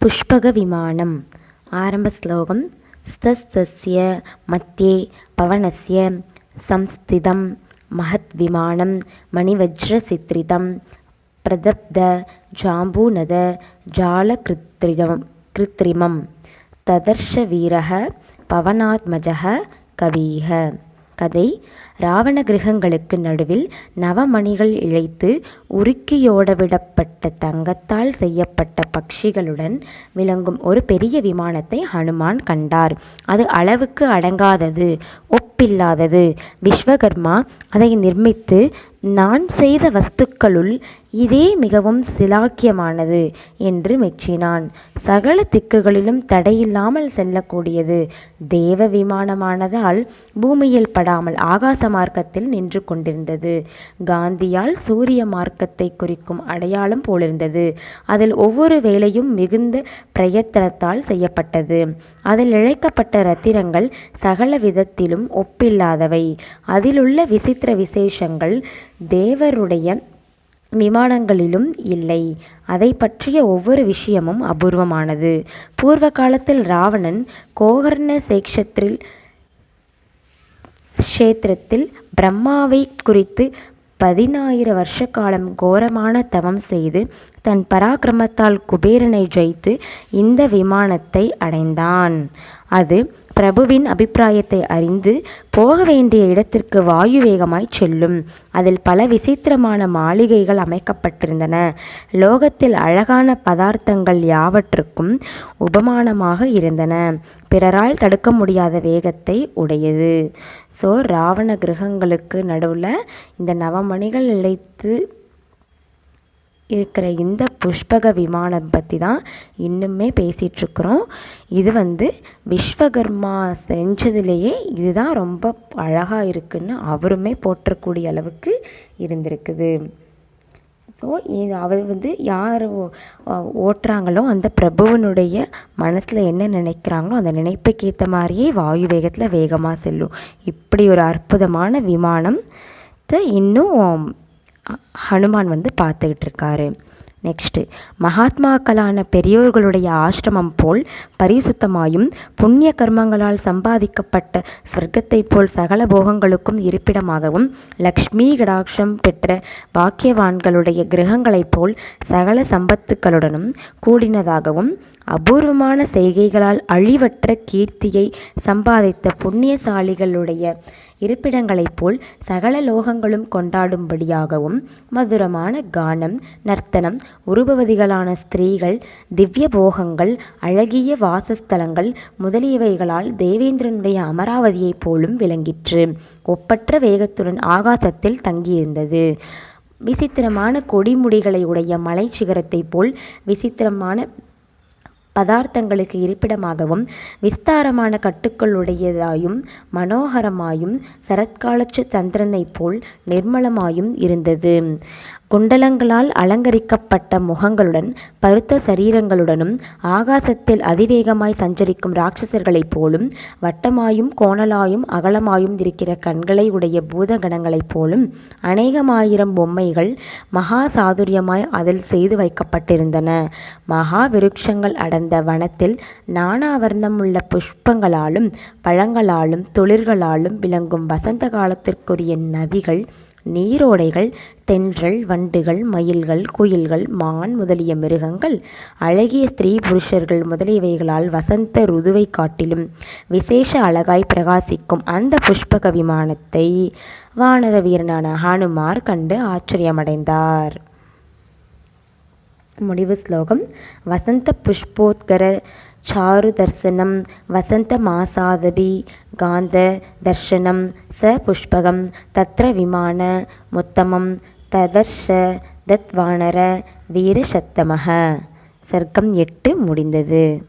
புஷ்பக விமானம் ஆரம்ப ஸ்லோகம். ஸ்தஸ்ய மத்தியே பவனஸ்ய சம்ஸ்திதம் மகத் விமானம் மணிவஜ்ர சித்ரிதம் பிரதப்த ஜாம்பூநத ஜாலகிருத்ரிதம் கிருத்ரிமம். ததர்ஷ வீரக பவனாத்மஜः கவீக கதை ராவண கிரகங்களுக்கு நடுவில் நவமணிகள் இழைத்து உருக்கியோடவிடப்பட்ட தங்கத்தால் செய்யப்பட்ட பட்சிகளுடன் விளங்கும் ஒரு பெரிய விமானத்தை ஹனுமான் கண்டார். அது அளவுக்கு அடங்காதது ஒப்பில்லாதது. விஸ்வகர்மா அதை நிர்மித்து நான் செய்த வஸ்துக்களுள் இதே மிகவும் சிலாக்கியமானது என்று மெச்சினான். சகல திக்குகளிலும் தடையில்லாமல் செல்லக்கூடியது தேவ விமானமானதால் பூமியில் படாமல் ஆகாச மார்க்கத்தில் நின்று கொண்டிருந்தது. காந்தியால் சூரிய மார்க்கத்தை குறிக்கும் அடையாளம் போலிருந்தது. அதில் ஒவ்வொரு வேலையும் மிகுந்த பிரயத்தனத்தால் செய்யப்பட்டது. அதில் இழைக்கப்பட்ட ரத்தினங்கள் சகல விதத்திலும் ஒப்பில்லாதவை. அதிலுள்ள விசித்திர விசேஷங்கள் தேவருடைய விமானங்களிலும் இல்லை. அதை பற்றிய ஒவ்வொரு விஷயமும் அபூர்வமானது. பூர்வ காலத்தில் ராவணன் கோகர்ண சேக்ஷத்தில் க்ஷேத்திரத்தில் பிரம்மாவை குறித்து பதினாயிர வருஷ காலம் கோரமான தவம் செய்து தன் பராக்கிரமத்தால் குபேரனை ஜெயித்து இந்த விமானத்தை அடைந்தான். அது பிரபுவின் அபிப்பிராயத்தை அறிந்து போக வேண்டிய இடத்திற்கு வாயு வேகமாய் செல்லும். அதில் பல விசித்திரமான மாளிகைகள் அமைக்கப்பட்டிருந்தன. லோகத்தில் அழகான பதார்த்தங்கள் யாவற்றுக்கும் உபமானமாக இருந்தன. பிறரால் தடுக்க முடியாத வேகத்தை உடையது. ஸோ ராவண கிரகங்களுக்கு நடுவில் இந்த நவமணிகள் இழைத்து இருக்கிற இந்த புஷ்பக விமானம் பற்றி தான் இன்னுமே பேசிகிட்ருக்குறோம் இது வந்து விஸ்வகர்மா செஞ்சதுலேயே இதுதான் ரொம்ப அழகாக இருக்குன்னு அவருமே போற்றக்கூடிய அளவுக்கு இருந்திருக்குது. ஸோ இது அவர் வந்து யார் ஓட்டுறாங்களோ அந்த பிரபுவனுடைய மனசில் என்ன நினைக்கிறாங்களோ அந்த நினைப்புக்கு ஏற்ற மாதிரியே வாயு வேகத்தில் வேகமாக செல்லும். இப்படி ஒரு அற்புதமான விமானத்தை இன்னும் ஹனுமான் வந்து பார்த்துக்கிட்டு இருக்காரு. நெக்ஸ்ட்டு மகாத்மாக்களான பெரியோர்களுடைய ஆசிரமம் போல் பரிசுத்தமாயும் புண்ணிய கர்மங்களால் சம்பாதிக்கப்பட்ட ஸ்வர்க்கத்தைப் போல் சகல போகங்களுக்கும் இருப்பிடமாகவும் லக்ஷ்மி கடாட்சம் பெற்ற பாக்கியவான்களுடைய கிரகங்களைப் போல் சகல சம்பத்துக்களுடனும் கூடினதாகவும் அபூர்வமான செய்கைகளால் அழிவற்ற கீர்த்தியை சம்பாதித்த புண்ணியசாலிகளுடைய இருப்பிடங்களைப் போல் சகல லோகங்களும் கொண்டாடும்படியாகவும் மதுரமான கானம் நர்த்தனம் உருபவதிகளான ஸ்திரீகள் திவ்ய போகங்கள் அழகிய வாசஸ்தலங்கள் முதலியவைகளால் தேவேந்திரனுடைய அமராவதியைப் போலும் விளங்கிற்று. ஒப்பற்ற வேகத்துடன் ஆகாசத்தில் தங்கியிருந்தது. விசித்திரமான கொடிமுடிகளை உடைய மலை சிகரத்தைப் போல் விசித்திரமான பதார்த்தங்களுக்கு இருப்பிடமாகவும் விஸ்தாரமான கட்டுக்களுடையதாயும் மனோகரமாயும் சரத்காலச்சு சந்திரனைப் போல் நிர்மலமாயும் இருந்தது. குண்டலங்களால் அலங்கரிக்கப்பட்ட முகங்களுடன் பருத்த சரீரங்களுடனும் ஆகாசத்தில் அதிவேகமாய் சஞ்சரிக்கும் ராட்சசர்களைப் போலும் வட்டமாயும் கோணலாயும் அகலமாயும் இருக்கிற கண்களை உடைய பூதகணங்களைப் போலும் அநேகமாயிரம் பொம்மைகள் மகா சாதுரியமாய் அதில் செய்து வைக்கப்பட்டிருந்தன. மகா விருட்சங்கள் அடர்ந்த வனத்தில் நானாவர்ணமுள்ள புஷ்பங்களாலும் பழங்களாலும் தொழிற்களாலும் விளங்கும் வசந்த காலத்திற்குரிய நதிகள் நீரோடைகள் தென்றல் வண்டுகள் மயில்கள் குயில்கள் மான் முதலிய மிருகங்கள் அழகிய ஸ்திரீ புருஷர்கள் முதலியவைகளால் வசந்த ருதுவை காட்டிலும் விசேஷ அழகாய் பிரகாசிக்கும் அந்த புஷ்பக விமானத்தை வானர வீரனான ஹனுமார் கண்டு ஆச்சரியமடைந்தார். முடிவு ஸ்லோகம். வசந்த புஷ்போத்கர சாரு தர்சனம் வசந்த மாசாதபி காந்த தர்ஷனம் ச புஷ்பகம் தத்ர விமான முத்தமம் ததர்ஷ தத்வானர வீரசத்தமக சர்க்கம் எட்டு முடிந்தது.